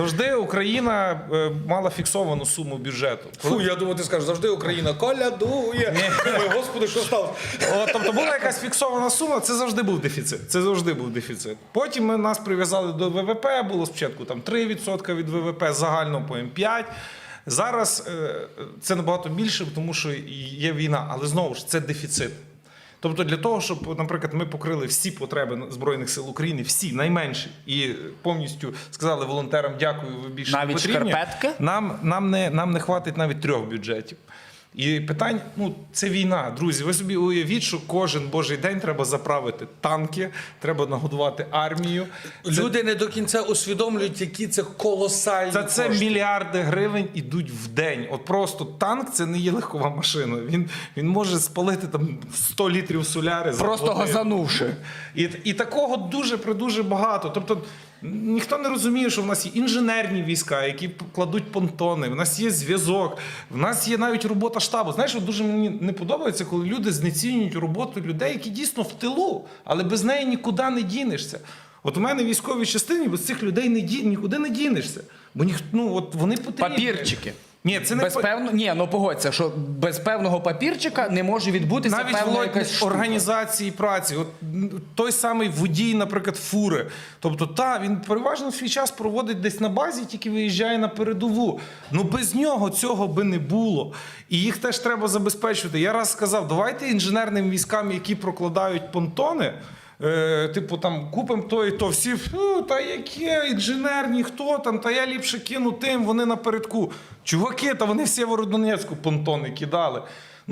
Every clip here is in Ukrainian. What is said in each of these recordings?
Завжди Україна е, мала фіксовану суму бюджету. Фу, я думаю, ти скажеш, завжди Україна колядує. Думаю, Господи, що стало? О, тобто була якась фіксована сума, це завжди був дефіцит. Це завжди був дефіцит. Потім ми нас прив'язали до ВВП, було спочатку там 3% від ВВП, загально потім 5%. Зараз е, це набагато більше, тому що є війна, але знову ж це дефіцит. Тобто для того, щоб, наприклад, ми покрили всі потреби Збройних сил України, всі найменші, і повністю сказали волонтерам дякую, ви більше Навіть не потрібні. шкарпетки? Нам, нам, не, нам не хватить навіть трьох бюджетів. І питань, ну це війна, друзі. Ви собі уявіть, що кожен божий день треба заправити танки, треба нагодувати армію. Люди не до кінця усвідомлюють, які це колосальні За це кошти. мільярди гривень ідуть в день. От просто танк це не є легкова машина. Він, він може спалити там 100 літрів соляри. Просто газанувши. І, і такого дуже придуже багато. Тобто ніхто не розуміє, що в нас є інженерні війська, які кладуть понтони, в нас є зв'язок, в нас є навіть робота штабу. Знаєш, от дуже мені не подобається, коли люди знецінюють роботу людей, які дійсно в тилу, але без неї нікуди не дінешся. От у мене військові частині без цих людей не ді, нікуди не дінешся. Бо ніхто ну, от вони потрібні. Папірчики. Ні, це не Без певно... Ні, ну погодься, що без певного папірчика не може відбутися навіть певна якась штука. організації праці. От той самий водій, наприклад, фури. Тобто, та він переважно свій час проводить десь на базі, тільки виїжджає на передову. Ну без нього цього би не було. І їх теж треба забезпечувати. Я раз сказав, давайте інженерним військам, які прокладають понтони. Е, типу там купимо то і то. Всі «Фу, та яке інженерні, хто там, та я ліпше кину тим, вони напередку. Чуваки, та вони в Сєвєродонецьку понтони кидали.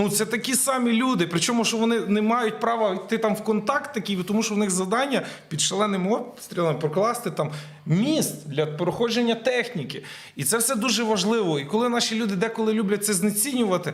Ну, це такі самі люди. Причому, що вони не мають права йти там в контакт такий, тому що в них завдання під шаленим обстрілом прокласти там міст для проходження техніки. І це все дуже важливо. І коли наші люди деколи люблять це знецінювати,